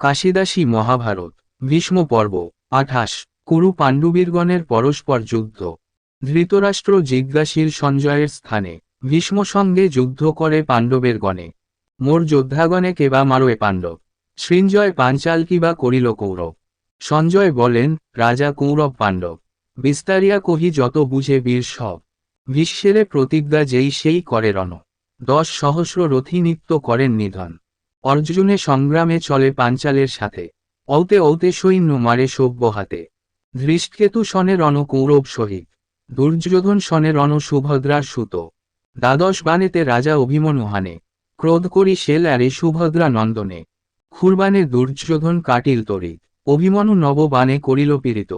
কাশিদাসী মহাভারত, ভীষ্ম পর্ব, আঠাশ, কুরু পাণ্ডবীরগণের পরস্পর যুদ্ধ। ধৃতরাষ্ট্র জিজ্ঞাসীর সঞ্জয়ের স্থানে, ভীষ্ম সঙ্গে যুদ্ধ করে পাণ্ডবের গণে মোর যোদ্ধাগণে কেবা মারোয়ে পাণ্ডব। সৃঞ্জয় পাঞ্চাল কিবা করিল কৌরব। সঞ্জয় বলেন, রাজা কৌরব পাণ্ডব। বিস্তারিয়া কহি যত বুঝে বীর সব। বিশ্বেরে প্রতিজ্ঞা যেই সেই করে রণ। দশ সহস্র রথী নিত্য করেন নিধন। অর্জুনে সংগ্রামে চলে পাঞ্চালের সাথে। ঔতে ঔতে সৈন্য মারে সভ্য হাতে। ধৃষ্টকেতু সনে রণ কৌরব সহিত। দুর্যোধন সনে রণ সুভদ্রার সুত। দ্বাদশ বানেতে রাজা অভিমন্যু হানে। ক্রোধ করি শেল আরে সুভদ্রা নন্দনে। খুরবানে দুর্যোধন কাটিল তরিত অভিমন্যু নববানে করিল পীড়িত।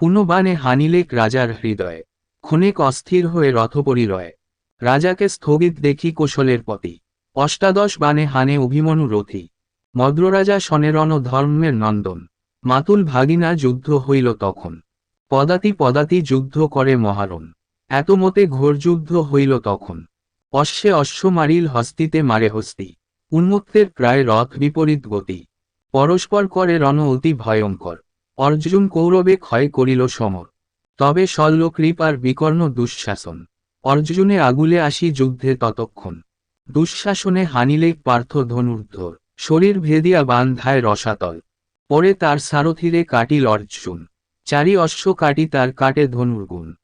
পুনঃবানে হানিলেক রাজার হৃদয়ে। ক্ষণেক অস্থির হয়ে রথপরিরয় রাজাকে স্থগিত দেখি কোশলের পতি। অষ্টাদশ বানে হানে অভিমনু রথি। মদ্ররাজা সনেরণ ধর্মের নন্দন। মাতুল ভাগিনা যুদ্ধ হইল তখন। পদাতি পদাতি যুদ্ধ করে মহারণ। এত মতে ঘোর যুদ্ধ হইল তখন। অশ্বে অশ্ব মারিল হস্তিতে মারে হস্তি। উন্মুক্তের প্রায় রথ বিপরীত গতি। পরস্পর করে রণ অতি ভয়ঙ্কর। অর্জুন কৌরবে ক্ষয় করিল সমর। তবে শল্য কৃপার বিকর্ণ দুঃশাসন। অর্জুনে আগুলে আসি যুদ্ধে ততক্ষণ। দুঃশাসনে হানিলেক পার্থ ধনুর্ধর। শরীর ভেদিয়া বান্ধায় রসাতল। পরে তার সারথিরে কাটিল অর্জুন চারি অশ্ব কাটি তার কাটে ধনুর্গুণ।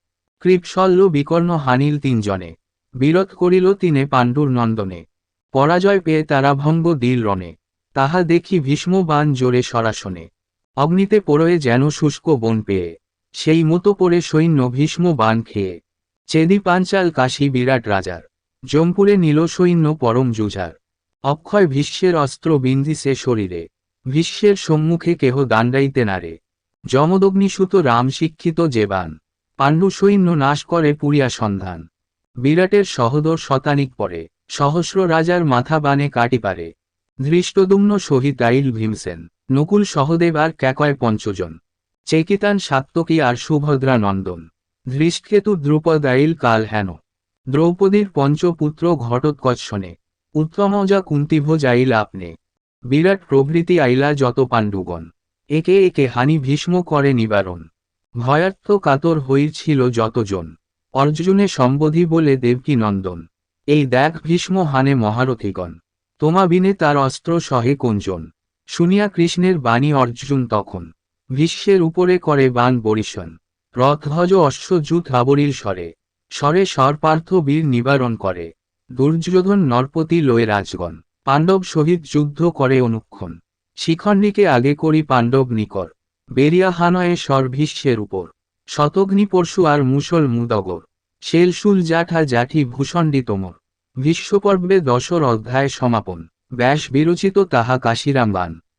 কৃপশল্য বিকর্ণ হানিল তিনজনে। বিরত করিল তিনে পাণ্ডুর নন্দনে। পরাজয় পেয়ে তারা ভঙ্গ দিল রণে। তাহা দেখি ভীষ্ম বান জোরে সরাসনে। অগ্নিতে পড়য়ে যেন শুষ্ক বন পেয়ে। সেই মতো পড়ে সৈন্য ভীষ্ম বান খেয়ে। চেদি পাঞ্চাল কাশী বিরাট রাজার। জম্পুরে নীল সৈন্য পরম জুঝার অক্ষয় ভীষ্মের অস্ত্র বিন্দিসে শরীরে। ভীষ্মের সম্মুখে কেহ দাণ্ডাইতে নারে যমদগ্নিসুত রাম শিক্ষিত জেবান। পাণ্ডু সৈন্য নাশ করে পুরিয়া সন্ধান। বিরাটের সহদর শতানিক পরে। সহস্র রাজার মাথা বানে কাটি পারে। ধৃষ্টদুম্ন সহিত আইল ভীমসেন। নকুল সহদেব আর ক্যাকয় পঞ্চজন। চেকিতান সাত্তকী আর সুভদ্রা নন্দন। দ্রুপদ আইল কাল হেন। দ্রৌপদীর পঞ্চপুত্র ঘটোৎকর্ষণে। উত্তমজা কুন্তিভোজ আইল আপনে বিরাট প্রভৃতি আইলা যত পাণ্ডুগণ। একে একে হানি ভীষ্ম করে নিবারণ। ভয়ার্থ কাতর হইছিল যতজন। অর্জুনে সম্বোধি বলে দেবকী নন্দন, এই দেখ ভীষ্ম হানে মহারথীগণ, তোমা বিনে তার অস্ত্র সহে কোঞ্জন শুনিয়া কৃষ্ণের বাণী অর্জুন তখন, ভীষ্মের উপরে করে বান বরিশন। রথধ্বজ অশ্বযুত আবরীর স্বরে স্বরে স্বরপার্থ বীর নিবারণ করে। দুর্যোধন নরপতি লয়ে রাজগণ, পাণ্ডব সহিত যুদ্ধ করে অনুক্ষণ। শিখণ্ডীকে আগে করি পাণ্ডব নিকর বেরিয়া হানয়ে স্বর ভীষ্মের উপর। শতগ্নি পরশু আর মুসল মুদগর, শেলশুল জাঠা জাঠি ভূষণ্ডী তোমর বিশ্বপর্বে দশর অধ্যায় সমাপন। ব্যাস বিরচিত তাহা কাশিরাম বান।